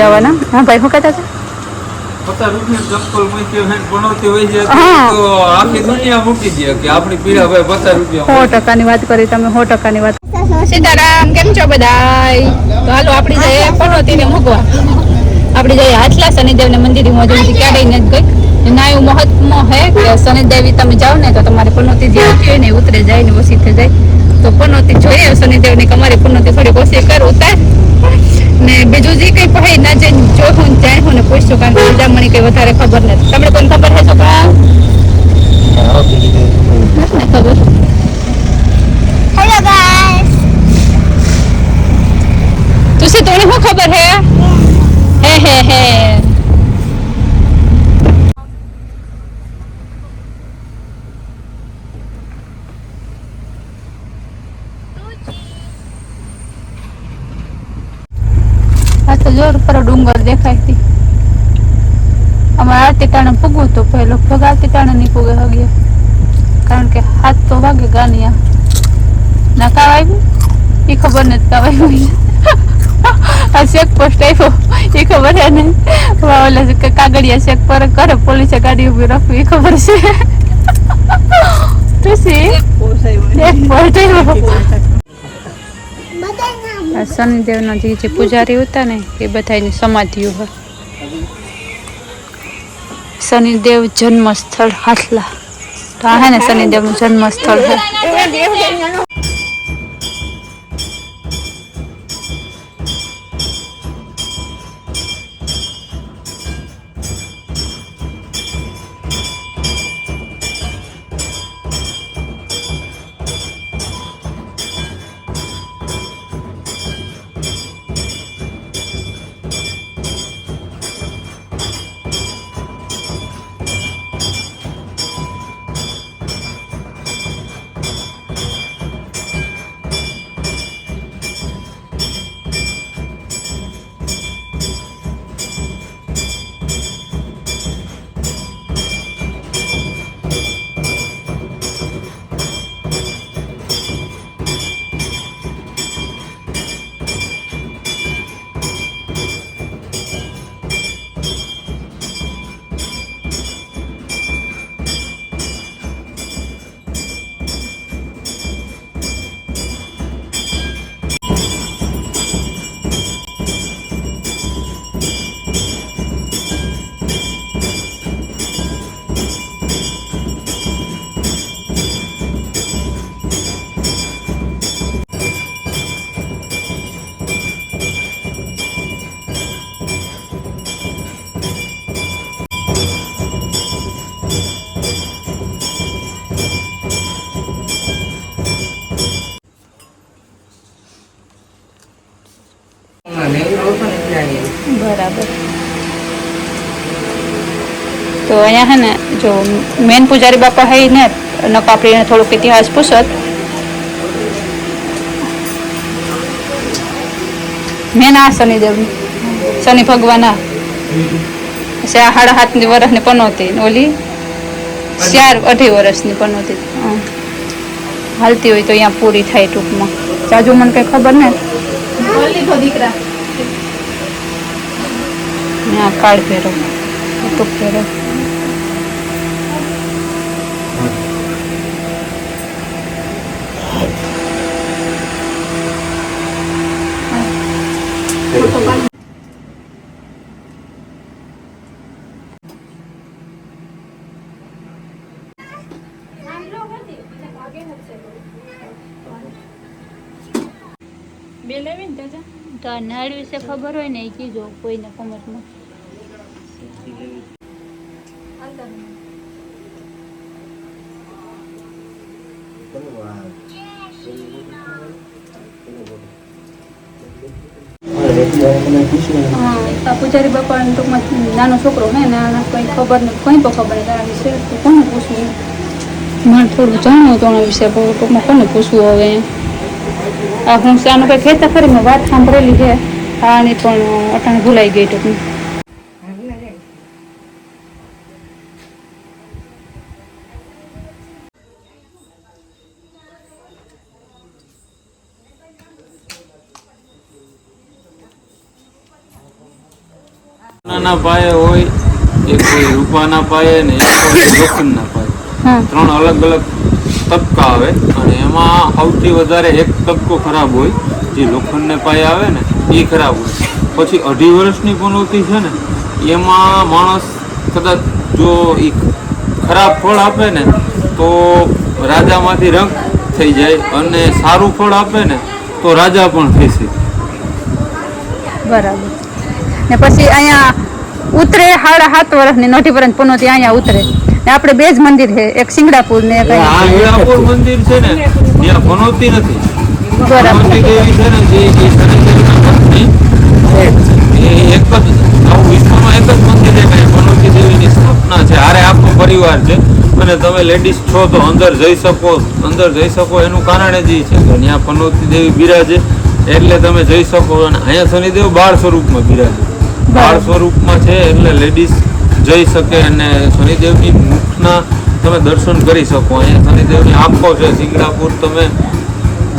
જવાના? હા ભાઈ શું કહેતા હતા પચાસ રૂપિયા ચપ્પલ મૂકી હોય ને બનાવતી હોય છે હા. તો આખી દુનિયા મૂકી દે કે આપણી પીડા ભાઈ પચાસ રૂપિયા સો ટકાની વાત કરી તમે સો ટકાની વાત. સીતારામ કેમ છો બધાય? તો હાલો આપણી જઈએ પનોતીને મૂકવા. આપડી જઈએ હાથલા શનિદેવને મંદિરે મોજું ક્યારેય નથી ગઈ ના એવું મહત્વ હે કે શનિદેવી તમે જાઓ ને તો તમારે પનોતી જે આવતી હોય ને ઉતરે જાય ને ઓછી થઈ જાય. તો પનોતી જોઈએ. શનિદેવની કે અમારી પનોતી થોડીક ઓછી કર ઉતાર ને બીજું જે કઈ પહે ના જે જો હું જાય હું ને પૂછ્યું કારણ કે બીજા મને કઈ વધારે ખબર નથી. તમને કોઈને ખબર છે છોકરા? ખબર? હેલો ગાઈસ તુસી તને શું ખબર હે? હે હે હે આ તો પર ડુંગર દેખાય હતી અમારે આરતી ટાણે પૂગવું તો પહેલો પગ આરતી ટાણે નહીં પૂગે હગીએ. કારણ કે હાથ તો વાગે ગાનિયા. ના કાવ આવ્યું એ ખબર નથી કાવ આવ્યું આ ચેક પોસ્ટ આવ્યો એ ખબર છે ને? ઓલા કાગળિયા ચેક પર કરે પોલીસે ગાડી ઊભી રાખવી એ ખબર છે. એક પોસ્ટ આવ્યો આ શનિદેવના જે જે પૂજારી હતા ને, એ બધાની સમાધિઓ હોય. શનિદેવ જન્મ સ્થળ હાથલા તો આ હે ને શનિદેવનું જન્મ સ્થળ તો અહીંયા હે ને જો મેન પૂજારી બાપા હે ને નપાપરીને આપણે થોડોક ઇતિહાસ પૂછત. મેન આ શનિદેવ શનિ ભગવાન આ સાડા હાથની વર્ષની પનોતી ઓલી ચાર અઢી વર્ષની પનોતી. હાલતી હોય તો અહીંયા પૂરી થાય ટૂંકમાં. જાજુ મને કઈ ખબર ને? દીકરા. કાળ પહેરો લેવી ને તો નળ વિશે ખબર હોય ને એ કીજો કોઈને કોમેન્ટમાં પૂજારી બાપા ટૂંકમાં નાનો છોકરો ને કંઈ ખબર નથી કંઈ પણ ખબર નહીં આના વિશે કોને પૂછવું? મને થોડું જાણવું તો આના વિશે ટૂંકમાં કોને પૂછવું હવે? આ હું આનું કંઈ કહેતા ખરી મેં વાત સાંભળેલી છે? આની પણ અટાણે ભૂલાઈ ગઈ ટૂંકમાં. સોનાના પાયે હોય એક કોઈ રૂપાના પાયે ને એક લોખંડના પાયે. ત્રણ અલગ અલગ તબકા આવે અને એમાં સૌથી વધારે એક તબકો ખરાબ હોય જે લોખંડને પાયે આવે ને એ ખરાબ હોય. પછી અઢી વર્ષની પનોતી છે ને એમાં માણસ કદાચ જો એ ખરાબ ફળ આપે ને તો રાજામાંથી રંગ થઈ જાય અને સારું ફળ આપે ને તો રાજા પણ થશે બરાબર. ને પછી અહીંયા ઉતરે સાડા સાત વર્ષની નોટી પરત પનોતી અહીંયા ઉતરે. ને આપણે બે જ મંદિર છે એક સિંગડાપુર ને એક મંદિર છે ને ત્યાં પનોતી નથી. બરાબર. દેવી છે ને જે એ શનિદેવના પત્ની એક જ વિશ્વમાં એક જ મંદિર છે કે પનોતી દેવીની સ્થાપના છે હારે આખો પરિવાર છે. અને તમે લેડીઝ છો તો અંદર જઈ શકો અંદર જઈ શકો એનું કારણ જ એ છે કે ત્યાં પનોતી દેવી બિરાજે. એટલે તમે જઈ શકો અને અહીંયા શનિદેવ બાળ સ્વરૂપમાં બિરાજે. બાળ સ્વરૂપમાં છે એટલે લેડીઝ જઈ શકે અને શનિદેવની મુખના તમે દર્શન કરી શકો. અહીંયા શનિદેવની આંખો છે સિંગડાપુર તમે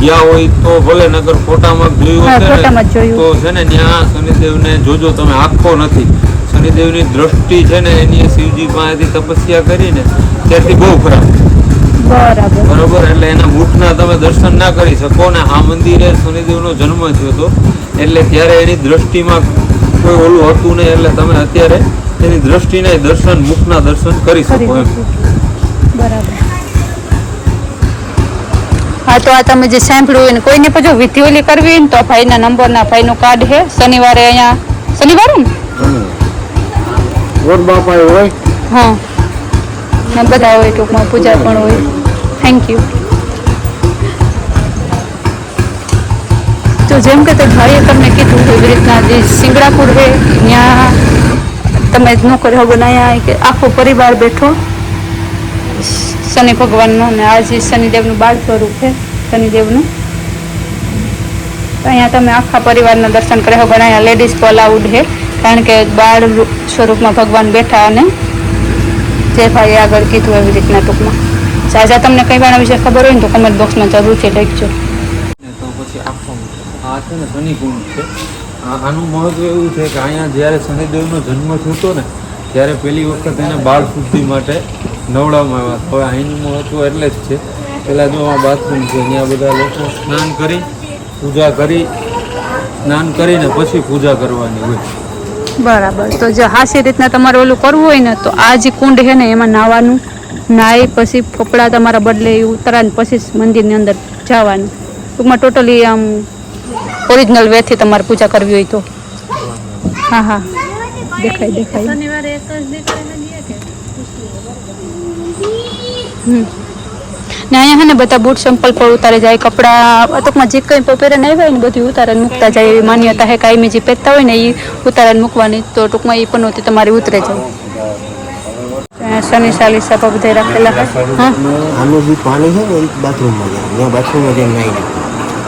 ગયા હોય તો ભલે નગર ફોટામાં જોયું હશે. તો છે ને ત્યાં શનિદેવને જોજો તમે આંખો નથી. શનિદેવની દ્રષ્ટિ છે ને એની શિવજી પાસેથી તપસ્યા કરીને ત્યારથી બહુ ખરાબ. બરોબર? એટલે એના મુખના તમે દર્શન ના કરી શકો ને આ મંદિરે શનિદેવનો જન્મ થયો હતો. એટલે ત્યારે એની દ્રષ્ટિમાં કોઈ ઓલું હતું નહીં એટલે તમે અત્યારે એની દ્રષ્ટિના દર્શન મુખના દર્શન કરી શકો એમ. બરાબર. હા તો આ તમે જે સાંભળ્યું હોય ને કોઈને પણ જો વિધિ ઓલી કરવી હોય ને તો ભાઈના નંબરના ભાઈનું કાર્ડ છે. શનિવારે અહીંયા શનિવારે ને? બાપા હોય? હા. બધા હોય ટૂંકમાં પૂજા પણ હોય. થેન્ક યુ જેમ કે તે ભાઈએ તમને કીધું એવી રીતના જે સિંગડાપુર છે ત્યાં તમે નોકરીઓ બનાવ્યા કે આખો પરિવાર બેઠો. શનિ ભગવાનનો ને આજે શનિદેવનું બાળ સ્વરૂપ છે, શનિદેવનું. અહીંયા તમે આખા પરિવારના દર્શન કર્યા શકો અહીંયા લેડીઝ તો અલાઉડ છે, કારણ કે બાળ સ્વરૂપમાં ભગવાન બેઠા અને જે ભાઈએ આગળ કીધું એવી રીતના ટૂંકમાં. સાજા તમને કંઈ વાળા વિશે ખબર હોય ને તો કમેન્ટ બોક્સમાં જરૂરથી લખજો. તો પછી આખો આ છે ને શનિકુંડ છે. આનું મહત્વ એવું છે કે અહીંયા જ્યારે શનિદેવનો જન્મ થયો ને, ત્યારે પહેલી વખત એને બાળ શુદ્ધિ માટે નવડાવવામાં આવ્યા. હવે અહીંનું મહત્વ એટલે જ છે. પહેલાં જો આ બાથરૂમ છે અહીંયા બધા લોકો સ્નાન કરી, પૂજા કરી, સ્નાન કરીને પછી પૂજા કરવાની હોય. બરાબર. તો જો હાસી રીતના તમારે ઓલું કરવું હોય ને, તો આ જે કુંડ છે ને, એમાં નાવાનું નાહી પછી કપડાં તમારા બદલે એ ઉતરાને પછી મંદિરની અંદર જવાનું. ટૂંકમાં ટોટલી આમ ઓરિજિનલ વેથી તમારે પૂજા કરવી હોય તો. હા હા. દેખાય દેખાય. શનિવારે એક જ દીકરીને દે કે? હમ. ને અહીંયા ને બધા બૂટ સંપલ પર ઉતારે જાય કપડાં ટૂંકમાં જે કંઈ પણ આવ્યા નહીં હોય ને બધું ઉતારે મૂકતા જાય એવી માન્યતા હે કાયમી જે પહેરતા હોય ને એ ઉતારે મૂકવાની તો ટૂંકમાં એ પણ હોતી તમારી ઉતરે જાય શનિ ચાલીસા પર બધા રાખેલા હા. આનું જે પાણી છે ને એ બાથરૂમમાં જાય. ત્યાં બાથરૂમમાં જાય નાહી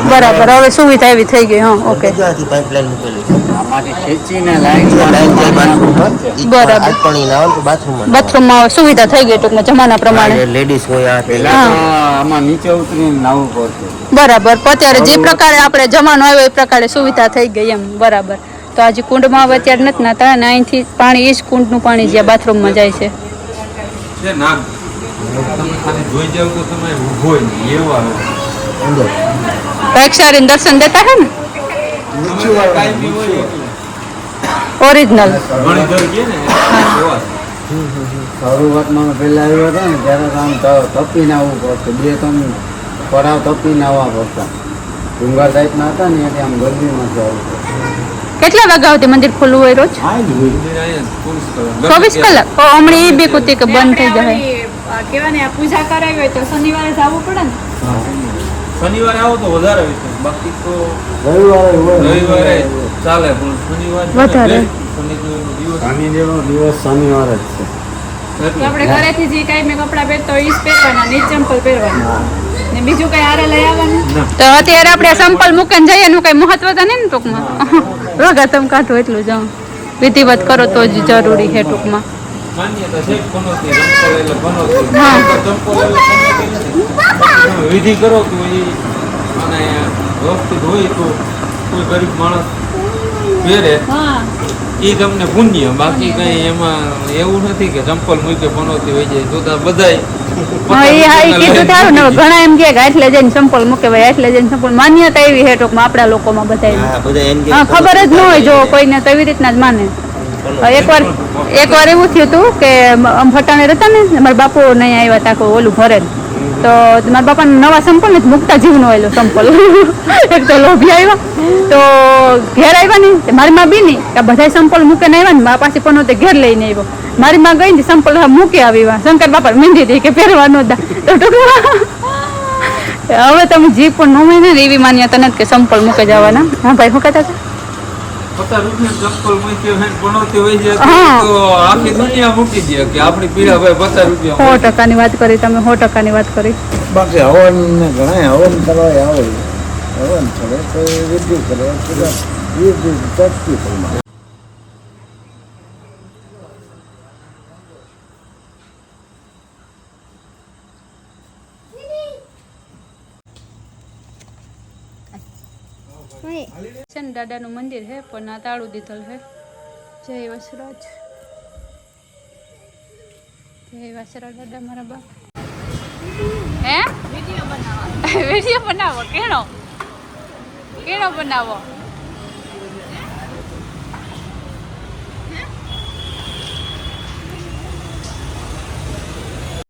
બરાબર હવે સુવિધા એવી થઈ ગઈ હા ઓકે ત્યાંથી પાઇપલાઇન મૂકેલી છે. આમાંથી ખેંચીને લાઈન લાઈન બાથરૂમમાં બરાબર. પાણી ના આવે તો બાથરૂમમાં બાથરૂમમાં સુવિધા થઈ ગઈ ટૂંકમાં જમાના પ્રમાણે. લેડીઝ હોય આ પેલા આમાં નીચે ઉતરીને નાવું પડતું. બરાબર અત્યારે જે પ્રકારે આપણે જમાનો આવ્યો એ પ્રકારે સુવિધા થઈ ગઈ એમ બરાબર. તો આજે કુંડમાં હવે અત્યારે નથી નાતા અને અહીંથી પાણી એ જ કુંડનું પાણી જ્યાં બાથરૂમમાં જાય છે. તમે ખાલી જોઈ જાવ તો તમે ઊભો નહીં એવા અંદર. અક્ષારીને દર્શન દેતા देता है ना? ઓરિજિનલ શરૂઆતમાં પહેલા આવ્યો હતો ને ત્યારે આમ તપીને આવવું પડતું બે ત્રણ પડાવ તપીને આવવા પડતા ડુંગર ટાઈપના હતા ને એટલે આમ આવવું પડતું કેટલા વાગ્યા સુધી મંદિર ખુલ્લું હોય રોજ? ચોવીસ કલાક. હમણાં એ બી કુતી કે બંધ થઈ જાય. કેવાને પૂજા કરાવી હોય તો શનિવારે જવું પડે ને? શનિવારે આવો તો વધારે વિશેષ બાકી તો રવિવારે રવિવારે ચાલે પણ શનિવાર વધારે. શનિદેવનો દિવસ શનિવાર જ છે. આપણે ઘરેથી જે કાંઈ મેં કપડાં પહેરતો હોય એ જ પહેરવાના નીચ ચંપલ પહેરવાના. ને બીજું કઈ આરે લઈ આવવાનું? તો અત્યારે આપણે સંપલ મૂકીને જઈએ એનું કઈ મહત્વ તો નહીં ને ટૂંકમાં? રોગાતમ કાઢો એટલું જાઉં વિધિવત કરો તો જ જરૂરી છે ટૂંકમાં. એટલે એટલે વિધિ કરો કે અને વ્યવસ્થિત હોય તો કોઈ ગરીબ માણસ પહેરે. એ તમને પુણ્ય બાકી કઈ એમાં એવું નથી કે ચંપલ મૂકે પનોતી હોય જાય તો તો બધાય ઘણા એમ કે આટલે જઈને સંપલ મૂકે ભાઈ આટલે જઈને સંપલ. માન્યતા એવી હે ટૂંકમાં આપણા લોકોમાં બધા ખબર જ ન હોય જો કોઈને તો એવી રીતના જ માને. એકવાર એકવાર એવું થયું હતું કે ફટાણે રહેતા ને મારા બાપુ નહીં આવ્યા હતા ઓલું ભરે તો મારા બાપાને નવા સંપલ ને મુકતા જીવનો આવેલો સંપલ. એક તો લોભી આવ્યા. તો ઘેર આવ્યા ને મારી માં બી નહીં કે બધા સંપલ મૂકીને આવ્યા ને મારા પાસે પણ તે ઘેર લઈને આવ્યો. મારી માં ગઈ ને સંપલ મૂકી આવી શંકર બાપા મીંધી હતી કે પહેરવાનો હતા તો ટૂંકમાં હવે તમે જી પણ નો મહિને એવી માન્યતા નથી કે સંપલ મૂકે જવાના. હા ભાઈ કહેતા હતા? સો ટકાની વાત કરી તમે સો ટકાની વાત કરી. બાકી હવન ને ઘણા હવન કરવા આવે. હવન કરે તો વિધિ કરે બધા વિધિ ચટકી પ્રમાણે છે ને દાદાનું મંદિર છે પણ આ તાળું દીધેલ છે જય વસરાજ. જય વસરાજ દાદા મારા બાપ. હે? વીડિયો બનાવો. વીડિયો બનાવો કેણો કેણો બનાવો.